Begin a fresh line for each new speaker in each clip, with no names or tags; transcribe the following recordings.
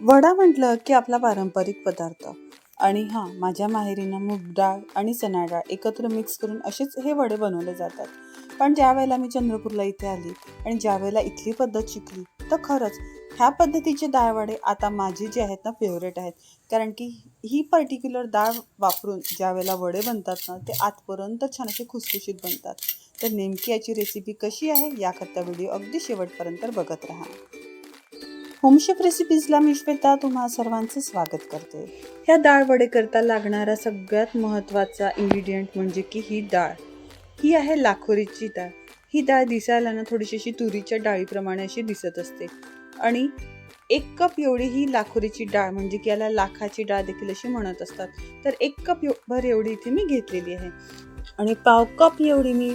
वडा म्हटलं की आपला पारंपरिक पदार्थ. आणि हां माझ्या माहेरीनं मूग डाळ आणि चणा डाळ एकत्र मिक्स करून असेच हे वडे बनवले जातात. पण ज्या वेळेला मी चंद्रपूरला इथे आली आणि ज्या वेळेला इथली पद्धत शिकली तर खरंच ह्या पद्धतीचे डाळ वडे आता माझे जे आहेत ना फेवरेट आहेत. कारण की ही पर्टिक्युलर डाळ वापरून ज्या वेळेला वडे बनतात ना ते आतपर्यंत छान असे खुसखुशीत बनतात. तर नेमकी याची रेसिपी कशी आहे याकरता व्हिडिओ अगदी शेवटपर्यंत बघत राहा. होमशेफ रेसिपीजला मी श्वेता तुम्हा सर्वांचं स्वागत करते. ह्या डाळ वडेकरता लागणारा सगळ्यात महत्त्वाचा इन्ग्रेडियंट म्हणजे की ही डाळ. ही आहे लाखोरीची डाळ. ही डाळ दिसायला ना थोडीशी अशी तुरीच्या डाळीप्रमाणे अशी दिसत असते. आणि एक कप एवढी ही लाखोरीची डाळ म्हणजे की याला लाखाची डाळ देखील अशी म्हणत असतात. तर एक कप भर एवढी इथे मी घेतलेली आहे. आणि पाव कप एवढी मी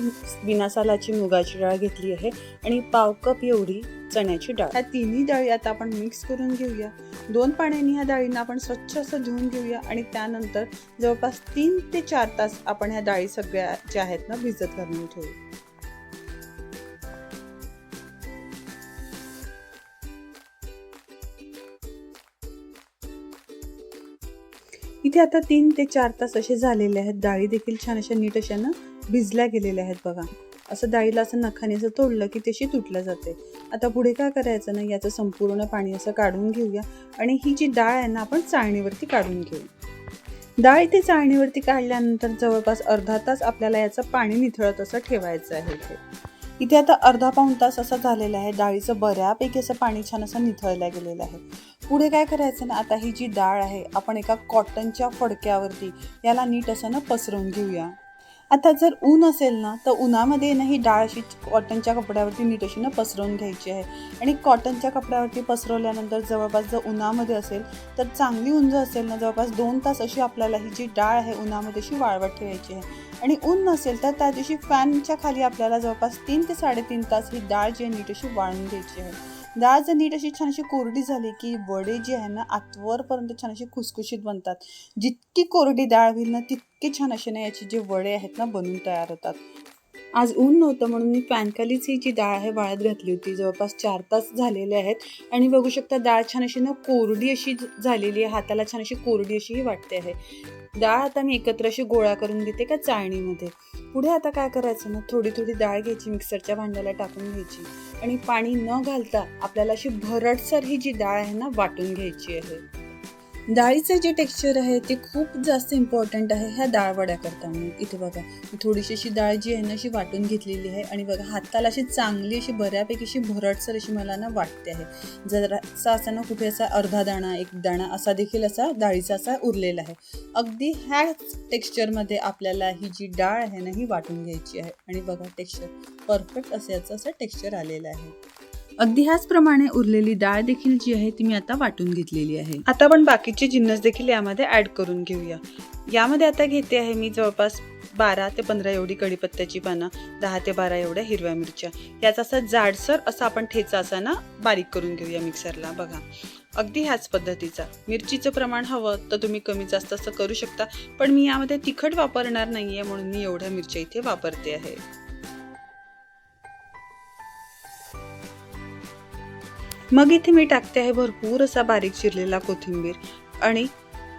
बिनासालाची मुगाची डाळ घेतली आहे आणि पाव कप एवढी चण्याची डाळ. ह्या तिन्ही डाळी आता आपण मिक्स करून घेऊया. दोन पाण्याने ह्या डाळींना आपण स्वच्छ असं धुवून घेऊया आणि त्यानंतर जवळपास तीन ते चार तास आपण ह्या डाळी सगळ्या ज्या आहेत ना भिजत घालून ठेवू. इथे आता तीन ते चार तास असे झालेले आहेत. डाळी देखील छान अशा नीट अशा ना भिजल्या गेलेल्या आहेत बघा. असं डाळीला असं नखाने असं तोडलं की तशी तुटलं जाते. आता पुढे काय करायचं ना याचं संपूर्ण पाणी असं काढून घेऊया. आणि ही जी डाळ आहे ना आपण चाळणीवरती काढून घेऊ. डाळ इथे चाळणीवरती काढल्यानंतर जवळपास अर्धा तास आपल्याला याचं पाणी निथळत असं ठेवायचं आहे इथे. इथे आता अर्धा पाऊण तास असा झालेला आहे. डाळीचं बऱ्यापैकी असं पाणी छान असं निथळल्या गेलेलं आहे. पुढे काय करायचं ना आता ही जी डाळ आहे आपण एका कॉटनच्या फडक्यावरती याला नीट असं ना पसरवून घेऊया. आता जर ऊन असेल ना तर उन्हामध्ये ना ही डाळ अशी कॉटनच्या कपड्यावरती नीट अशी ना पसरवून घ्यायची आहे. आणि कॉटनच्या कपड्यावरती पसरवल्यानंतर जवळपास जर उन्हामध्ये असेल तर चांगली उंज असेल ना जवळपास दोन तास अशी आपल्याला ही जी डाळ आहे उन्हामध्ये अशी वाळवत ठेवायची आहे. आणि ऊन नसेल तर त्या दिवशी फॅनच्या खाली आपल्याला जवळपास तीन ते साडेतीन तास ही डाळ जी आहे नीट अशी वाळून घ्यायची आहे. डाळ जर नीट अशी छान अशी कोरडी झाली की वडे जे आहे ना आतवरपर्यंत छान अशी खुसखुशीत बनतात. जितकी कोरडी डाळ होईल ना तितके छान असे ना याचे जे वडे आहेत ना बनून तयार होतात. आज ऊन नव्हतं म्हणून मी पॅनखालीच ही जी डाळ आहे वाळत घातली होती. जवळपास चार तास झालेले आहेत. आणि बघू शकता डाळ छान अशी ना कोरडी अशी झालेली आहे. हाताला छान अशी कोरडी अशी वाटते आहे. डाळ आता मी एकत्र अशी गोळा करून घेते का चाळणीमध्ये. पुढे आता काय करायचं? ना थोडी थोडी डाळ घ्यायची मिक्सरच्या भांड्याला टाकून घ्यायची. आणि पाणी न घालता आपल्याला अशी भरटसर ही जी डाळ आहे ना वाटून घ्यायची आहे. डाळीचं जे टेक्स्चर आहे ते खूप जास्त इम्पॉर्टंट आहे ह्या डाळ वड्या करताना इथे बघा थोडीशी अशी डाळ जी आहे ना अशी वाटून घेतलेली आहे आणि बघा हाताला अशी चांगली अशी बऱ्यापैकी अशी भरटसर अशी मला ना वाटते आहे. जरासा असा ना कुठे असा अर्धा दाणा एक दाणा असा देखील असा डाळीचा असा उरलेला आहे. अगदी ह्या टेक्स्चरमध्ये आपल्याला ही जी डाळ आहे ना ही वाटून घ्यायची आहे. आणि बघा टेक्स्चर परफेक्ट असं याचं असं टेक्स्चर आलेलं आहे. अगदी ह्याचप्रमाणे उरलेली डाळ देखील जी आहे ती मी आता वाटून घेतलेली आहे. आता आपण बाकीचे जिन्नस देखील यामध्ये ऍड करून घेऊया. यामध्ये आता घेते आहे मी जवळपास बारा ते पंधरा एवढी कढीपत्त्याची पानं दहा ते बारा एवढ्या हिरव्या मिरच्या. याचा असा जाडसर असा आपण ठेचा असा ना बारीक करून घेऊया मिक्सरला बघा. अगदी ह्याच पद्धतीचा. मिरचीचं प्रमाण हवं तर तुम्ही कमी जास्त असं करू शकता पण मी यामध्ये तिखट वापरणार नाहीये म्हणून मी एवढ्या मिरच्या इथे वापरते आहे. मग इथे मी टाकते आहे भरपूर असा बारीक चिरलेला कोथिंबीर आणि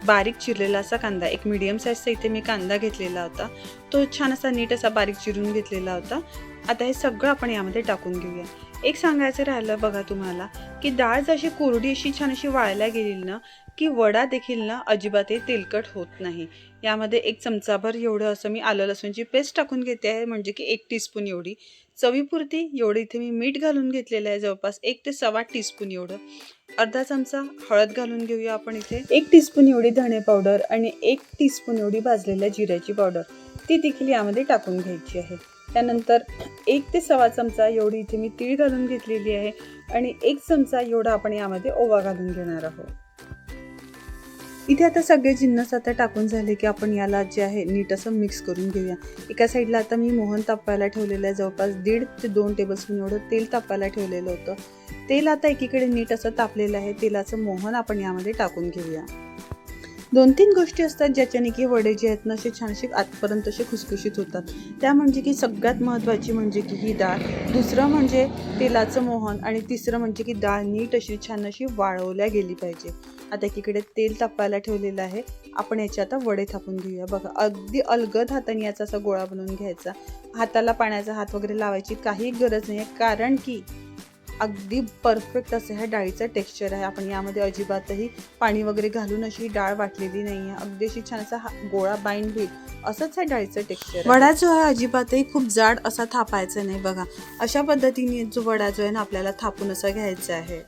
बारीक चिरलेला असा कांदा. एक मीडियम साईजचा इथे मी कांदा घेतलेला होता. तो छान असा नीट असा बारीक चिरून घेतलेला होता. आता हे सगळं आपण यामध्ये टाकून घेऊया. एक सांगायचं राहिलं बघा तुम्हाला की डाळ जशी कोरडी अशी छान अशी वाळायला गेली ना की वडा देखील ना अजिबातही तेलकट होत नाही. यामध्ये एक चमचाभर एवढं असं मी आलं लसूणची पेस्ट टाकून घेते आहे म्हणजे की एक टीस्पून एवढी. चवीपुरती एवढं इथे मी मीठ घालून घेतलेलं आहे जवळपास एक ते सव्वा टीस्पून एवढं. अर्धा चमचा हळद घालून घेऊया आपण इथे. एक टीस्पून एवढी धणे पावडर आणि एक टीस्पून एवढी भाजलेल्या जिऱ्याची पावडर ती देखील यामध्ये टाकून घ्यायची आहे. त्यानंतर एक ते सव्वा चमचा एवढी इथे मी तीळ घालून घेतलेली आहे आणि एक चमचा एवढा आपण यामध्ये ओवा घालून घेणार आहोत. इथे आता सगळे जिन्नस आता टाकून झाले की आपण याला जे आहे नीट असं मिक्स करून घेऊया. एका साईडला आता मी मोहन तापायला ठेवलेलं आहे. जवळपास दीड ते दोन टेबलस्पून एवढं तेल तापायला ठेवलेलं होतं. तेल आता एकीकडे नीट असं तापलेलं आहे. तेलाचं मोहन आपण यामध्ये टाकून घेऊया. दोन तीन गोष्टी असतात ज्याच्याने की वडे जे आहेत ना असे छानसे आतपर्यंत असे खुसखुशीत होतात. त्या म्हणजे की सगळ्यात महत्त्वाची म्हणजे की ही डाळ. दुसरं म्हणजे तेलाचं मोहन आणि तिसरं म्हणजे की डाळ नीट अशी छान अशी वाळवल्या गेली पाहिजे. आता एकीकडे तेल तापायला ठेवलेलं आहे. आपण याचे आता वडे थापून घेऊया. बघा अगदी अलगद हाताने याचा असा गोळा बनवून घ्यायचा. हाताला पाण्याचा हात वगैरे लावायची काही गरज नाही आहे कारण की अगदी परफेक्ट असं ह्या डाळीचं टेक्स्चर आहे. आपण यामध्ये अजिबातही पाणी वगैरे घालून अशी डाळ वाटलेली नाही आहे अगदी अशी छान असा गोळा बाईंड होईल. असंच ह्या डाळीचं टेक्स्चर वडा जो आहे अजिबातही खूप जाड असा थापायचा नाही बघा. अशा पद्धतीने जो वडा जो आहे ना आपल्याला थापून असा घ्यायचा आहे.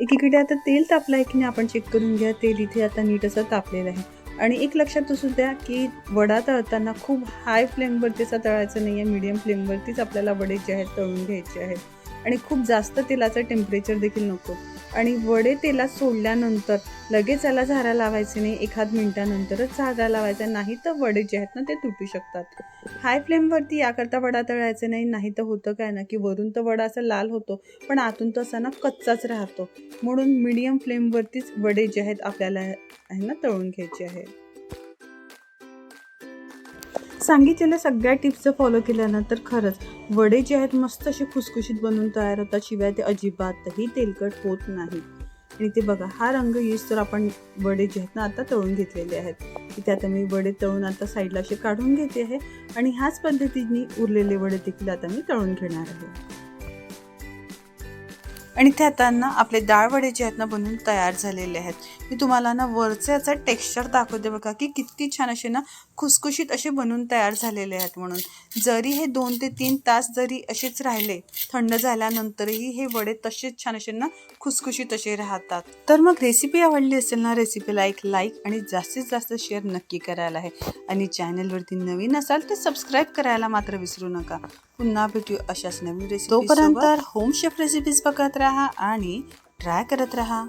एकीकडे आता तेल तापलं आहे की नाही आपण चेक करून घ्या. तेल इथे आता नीट असं तापलेलं आहे. आणि एक लक्षात असू द्या की वडा तळताना खूप हाय फ्लेमवरती तळायचं नाही आहे मीडियम फ्लेमवरतीच आपल्याला वडे जे आहेत तळून घ्यायचे आहेत. आणि खूप जास्त तेलाचं टेम्परेचर देखील नको. आणि वडे तेलात सोडल्यानंतर लगेच याला झारा लावायचे नाही एखाद मिनिटानंतरच झारा लावायचा नाही तर वडे जे आहेत ना ते तुटू शकतात. हाय फ्लेमवरती याकरता वडा तळायचा नाही नाही तर होतं काय ना की वरून तर वडा असा लाल होतो पण आतून तो असा ना कच्चाच राहतो. म्हणून मीडियम फ्लेमवरतीच वडे जे आहेत आपल्याला आहे ना तळून घ्यायचे आहे सांगितलेल्या सगळ्या टिप्स फॉलो केल्यानंतर खरंच वडे जे आहेत मस्त असे खुसखुशीत बनवून तयार होतात शिवाय ते अजिबातही तेलकट होत नाही. आणि ते बघा हा रंग येस तर आपण वडे जे आहेत ना आता तळून घेतलेले आहेत. इथे आता मी वडे तळून आता साईडला असे काढून घेते आहे. आणि ह्याच पद्धतीने उरलेले वडे देखील आता मी तळून घेणार आहे. आणि ते आता ना आपले डाळ वडे जे आहेत ना बनवून तयार झालेले आहेत. मी तुम्हाला ना वरचे याचा टेक्स्चर दाखवते बघा की किती छान असे ना खुसखुशीत असे बनवून तयार झालेले आहेत म्हणून. जरी हे दोन ते तीन तास जरी असेच राहिले थंड झाल्यानंतरही हे वडे तसेच छान असे ना खुसखुशीत असे राहतात. तर मग रेसिपी आवडली असेल ना रेसिपीला एक लाईक आणि जास्तीत जास्त शेअर नक्की करायला आहे. आणि चॅनलवरती नवीन असाल तर सबस्क्राईब करायला मात्र विसरू नका. पुन्हा भेटू अशाच नवीन रेसिपी तोपर्यंत होम शेफ रेसिपीज बघत राहा आणि ट्राय करत राहा.